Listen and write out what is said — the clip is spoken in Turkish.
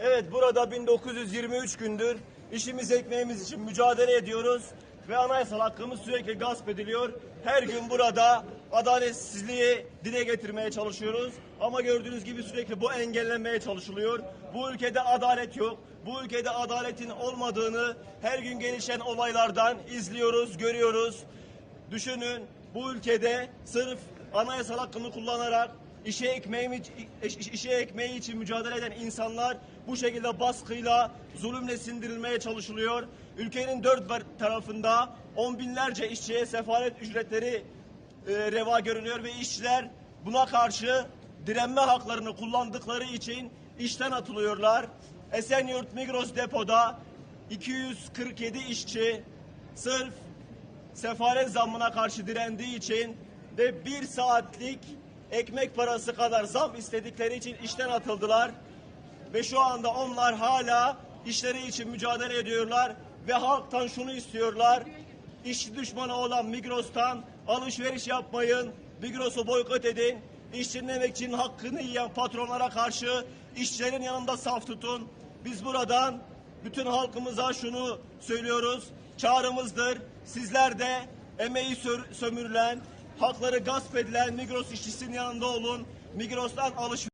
Evet burada 1923 gündür işimiz ekmeğimiz için mücadele ediyoruz ve anayasal hakkımız sürekli gasp ediliyor. Her gün burada adaletsizliği dile getirmeye çalışıyoruz. Ama gördüğünüz gibi sürekli bu engellenmeye çalışılıyor. Bu ülkede adalet yok. Bu ülkede adaletin olmadığını her gün gelişen olaylardan izliyoruz, görüyoruz. Düşünün bu ülkede sırf anayasal hakkını kullanarak işe ekmeği, iş- işe ekmeği için mücadele eden insanlar bu şekilde baskıyla, zulümle sindirilmeye çalışılıyor. Ülkenin dört tarafında on binlerce işçiye sefalet ücretleri e, reva görülüyor ve işçiler buna karşı direnme haklarını kullandıkları için işten atılıyorlar. Esenyurt Migros depoda 247 işçi sırf sefaret zammına karşı direndiği için ve bir saatlik ekmek parası kadar zam istedikleri için işten atıldılar. Ve şu anda onlar hala işleri için mücadele ediyorlar ve halktan şunu istiyorlar. İşçi düşmanı olan Migros'tan alışveriş yapmayın, Migros'u boykot edin. İşçinin emekçinin hakkını yiyen patronlara karşı işçilerin yanında saf tutun. Biz buradan bütün halkımıza şunu söylüyoruz. Çağrımızdır. Sizler de emeği sö- sömürülen, hakları gasp edilen Migros işçisinin yanında olun. Migros'tan alışveriş